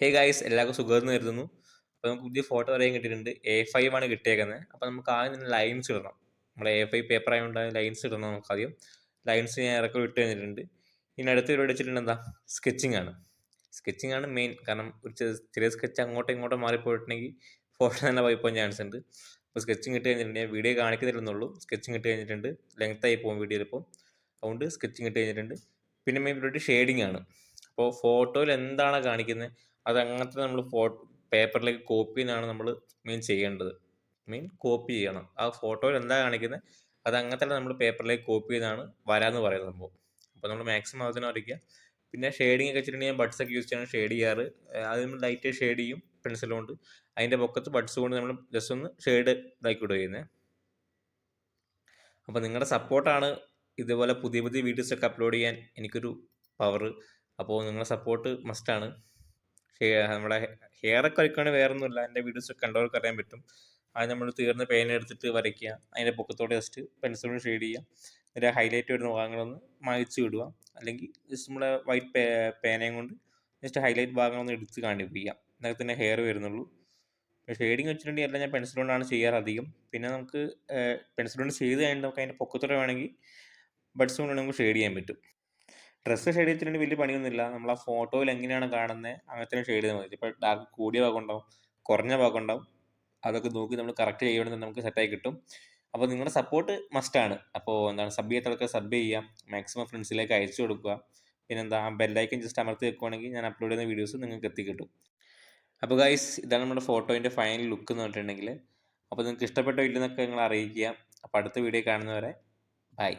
Hey guys എല്ലാവർക്കും സുഖമെന്ന് കരുതുന്നു. അപ്പോൾ നമുക്ക് പുതിയ ഫോട്ടോ വരെയും കിട്ടിയിട്ടുണ്ട്. എ ഫൈവ് ആണ് കിട്ടിയേക്കുന്നത് അപ്പോൾ നമുക്ക് ആദ്യം തന്നെ ലൈൻസ് ഇടണം. നമ്മുടെ എ ഫൈവ് പേപ്പർ ആയതുകൊണ്ട് ലൈൻസ് ഇടണം നമുക്ക് ആദ്യം. ലൈൻസ് ഞാൻ ഇറക്കി ഇട്ട് കഴിഞ്ഞിട്ടുണ്ട്. ഇനി അടുത്ത ഇവിടെ വെച്ചിട്ടുണ്ട് എന്താ? സ്കെച്ചിങ് ആണ്. സ്കെച്ചിങ് ആണ് മെയിൻ കാരണം ഒരു ചെറിയ സ്കെച്ച് അങ്ങോട്ടും ഇങ്ങോട്ടും മാറിപ്പോയിട്ടുണ്ടെങ്കിൽ ഫോട്ടോ തന്നെ പോയി പോകാൻ ചാൻസ് ഉണ്ട്. അപ്പോൾ സ്കെച്ചിങ് ഇട്ട് കഴിഞ്ഞിട്ടുണ്ട്. വീഡിയോ കാണിക്കുന്നില്ലെന്നുള്ളൂ. സ്കെച്ചിങ് ഇട്ട് കഴിഞ്ഞിട്ടുണ്ട്. ലെങ്ത് ആയി പോകും വീഡിയോയിൽ ഇപ്പോൾ അതുകൊണ്ട് സ്കെച്ചിങ് ഇട്ട് കഴിഞ്ഞിട്ടുണ്ട്. പിന്നെ മെയിൻ പരിപാടി ഷെയ്ഡിങ് ആണ്. അപ്പോൾ ഫോട്ടോയിൽ എന്താണ് കാണിക്കുന്നത് അത് അങ്ങനത്തെ നമ്മൾ ഫോട്ടോ പേപ്പറിലേക്ക് കോപ്പി ചെയ്യുന്നതാണ് നമ്മൾ മെയിൻ ചെയ്യേണ്ടത്. മെയിൻ കോപ്പി ചെയ്യണം. ആ ഫോട്ടോയിൽ എന്താ കാണിക്കുന്നത് അത് അങ്ങനത്തെ നമ്മൾ പേപ്പറിലേക്ക് കോപ്പി ചെയ്താണ് വരാമെന്ന് പറയുന്നത് സംഭവം. അപ്പോൾ നമ്മൾ മാക്സിമം അതിനെ വരയ്ക്കുക. പിന്നെ ഷെയ്ഡിങ് ഒക്കെ വെച്ചിട്ടുണ്ടെങ്കിൽ ഞാൻ ബഡ്സ് ഒക്കെ യൂസ് ചെയ്യാണ് ഷെയ്ഡ് ചെയ്യാറ്. അത് നമ്മൾ ലൈറ്റ് ഷെയ്ഡ് ചെയ്യും പെൻസിൽ കൊണ്ട്. അതിന്റെ പൊക്കത്ത് ബഡ്സ് കൊണ്ട് നമ്മൾ ജസ്റ്റ് ഒന്ന് ഷെയ്ഡ് ഇതാക്കി വിടുക ചെയ്യുന്നത് അപ്പോൾ നിങ്ങളുടെ സപ്പോർട്ടാണ് ഇതുപോലെ പുതിയ പുതിയ വീഡിയോസ് ഒക്കെ അപ്ലോഡ് ചെയ്യാൻ എനിക്കൊരു പവർ അപ്പോൾ നിങ്ങളുടെ സപ്പോർട്ട് മസ്റ്റാണ് നമ്മുടെ ഹെയർ ഒക്കെ വരയ്ക്കുകയാണെങ്കിൽ വേറെ ഒന്നുമില്ല എന്റെ വീഡിയോസ് കണ്ടവർക്ക് അറിയാൻ പറ്റും. അത് നമ്മൾ തീർന്ന് പേന എടുത്തിട്ട് വരയ്ക്കുക. അതിന്റെ പൊക്കത്തോടെ ജസ്റ്റ് പെൻസിലോട് ഷെയ്ഡ് ചെയ്യുക. എന്നിട്ട് ഹൈലൈറ്റ് വരുന്ന ഭാഗങ്ങളൊന്ന് മായ്ച്ച് വിടുക അല്ലെങ്കിൽ ജസ്റ്റ് നമ്മുടെ വൈറ്റ് പേനയും കൊണ്ട് ജസ്റ്റ് ഹൈലൈറ്റ് ഭാഗങ്ങളൊന്ന് എടുത്ത് കാണിപ്പിക്കുക. എന്നൊക്കെ തന്നെ ഹെയർ വരുന്നുള്ളൂ. ഷെയ്ഡിങ് വെച്ചിട്ടുണ്ടെങ്കിൽ എല്ലാം ഞാൻ പെൻസിൽ കൊണ്ടാണ് ചെയ്യാറ് അധികം. പിന്നെ നമുക്ക് പെൻസിൽ കൊണ്ട് ചെയ്ത് കഴിഞ്ഞിട്ട് നമുക്ക് അതിന്റെ പൊക്കത്തോടെ വേണമെങ്കിൽ ബഡ്സ് കൊണ്ട് നമുക്ക് ഷെയ്ഡ് ചെയ്യാൻ പറ്റും. ഡ്രസ്സ് ഷെയ്ഡ് ചെയ്തിട്ട് വലിയ പണിയൊന്നുമില്ല. നമ്മൾ ആ ഫോട്ടോയിൽ എങ്ങനെയാണ് കാണുന്നത് അങ്ങനത്തെ ഷെയ്ഡ് ചെയ്താൽ മതി. ഇപ്പോൾ ഡാർക്ക് കൂടിയ ഭാഗം ഉണ്ടാവും കുറഞ്ഞ ഭാഗം ഉണ്ടാവും അതൊക്കെ നോക്കി നമ്മൾ കറക്റ്റ് ചെയ്യുകയാണെങ്കിൽ നമുക്ക് സെറ്റായി കിട്ടും. അപ്പോൾ നിങ്ങളുടെ സപ്പോർട്ട് മസ്റ്റാണ് അപ്പോൾ എന്താണ് സബ് ചെയ്യാത്തവർക്ക് സബ് ചെയ്യുക മാക്സിമം ഫ്രണ്ട്സിലേക്ക് അയച്ചു കൊടുക്കുക. പിന്നെന്താ ബെല്ലൈക്കൻ ജസ്റ്റ് അമർത്തി വെക്കുവാണെങ്കിൽ ഞാൻ അപ്ലോഡ് ചെയ്യുന്ന വീഡിയോസ് നിങ്ങൾക്ക് എത്തിക്കിട്ടും. അപ്പോൾ ഗൈസ് ഇതാണ് നമ്മുടെ ഫോട്ടോയിന്റെ ഫൈനൽ ലുക്ക് എന്ന് പറഞ്ഞിട്ടുണ്ടെങ്കിൽ. അപ്പോൾ നിങ്ങൾക്ക് ഇഷ്ടപ്പെട്ടോ ഇല്ലെന്നൊക്കെ നിങ്ങൾ അറിയിക്കുക. അപ്പോൾ അടുത്ത വീഡിയോ കാണുന്നവരെ ബൈ